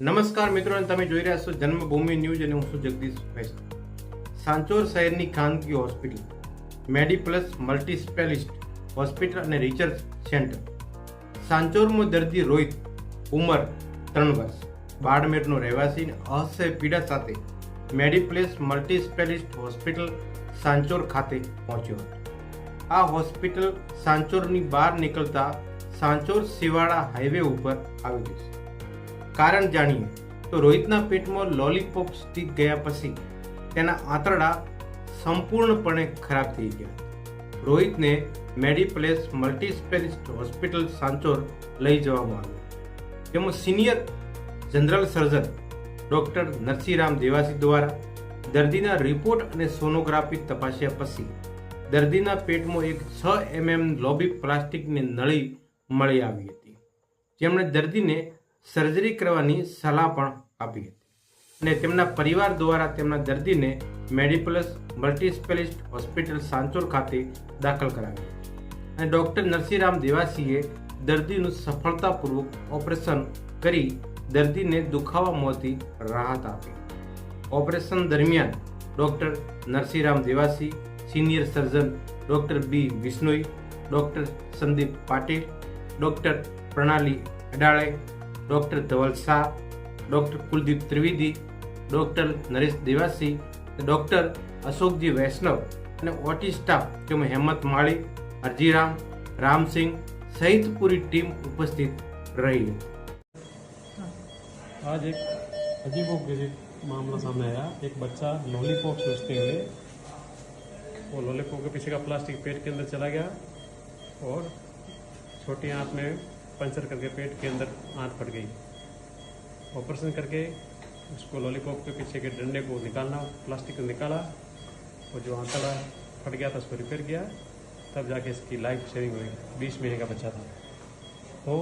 નમસ્કાર મિત્રો તમે જોઈ રહ્યા છો જન્મભૂમિ ન્યૂઝ અને હું છું જગદીશ વૈષ્ણવ સાંચોર શહેરની ખાનગી hospital, Mediplus multi specialist hospital અને રિસર્ચ સેન્ટર. સાંચોરમાં દર્દી રોહિત, ઉંમર ત્રણ વર્ષ. બાડમેરનો રહેવાસી અસહ્ય પીડા સાથે Mediplace multi specialist hospital Sanchore ખાતે પહોંચ્યો હતો. આ હોસ્પિટલ સાંચોરની બહાર નીકળતા સાંચોર શિવાળા હાઈવે ઉપર આવી જશે કારણ જાણીએ તો રોહિતના પેટમાં લોલીપોપ સ્ટીક ગયા પછી તેના આંતરડા સંપૂર્ણપણે ખરાબ થઈ ગયા. રોહિતને Mediplace multi specialist hospital Sanchore લઈ જવામાં આવ્યો. તેમાં senior general surgeon doctor Narsinghram Dewasi દ્વારા દર્દીના રિપોર્ટ અને સોનોગ્રાફી તપાસ્યા પછી દર્દીના પેટમાં એક છ એમએમ લોબી પ્લાસ્ટિકની નળી મળી આવી હતી. જેમણે દર્દીને સર્જરી કરવાની સલાહ પણ આપી હતી. અને તેમના પરિવાર દ્વારા તેમના દર્દીને મેડિપ્લસ મલ્ટીસ્પેલિસ્ટ હોસ્પિટલ સાંચોર ખાતે દાખલ કરાવ્યો અને ડૉક્ટર નરસિંહરામ દેવાસીએ દર્દીનું સફળતાપૂર્વક ઓપરેશન કરી દર્દીને દુખાવામાંથી રાહત આપી. ઓપરેશન દરમિયાન doctor Narsinghram Dewasi, senior surgeon doctor B Vishnoi, doctor Sandeep Patil, doctor Pranali Adale doctor Dhaval Shah doctor Kuldeep Trivedi doctor Naresh Dewasi doctor Ashokji Vaishnav અને ઓટી સ્ટાફ તેમજ હેમંત માળી અરજીરામ રામસિંહ સહિત પૂરી ટીમ ઉપસ્થિત રહી હતી आज एक अजीबो गरीब मामला सामने आया एक बच्चा लॉलीपॉप सोचते हुए वो लॉलीपॉप के पीछे का प्लास्टिक पेट के अंदर चला गया और छोटी आंत में पंचर करके पेट के अंदर आंत फट गई। ऑपरेशन करके उसको लॉलीपॉप के पीछे के डंडे को निकालना प्लास्टिक को निकाला और जो आंकड़ा फट गया था उसको रिपेयर किया। तब जाके इसकी लाइफ सेविंग हुई। बीस महीने का बच्चा था। तो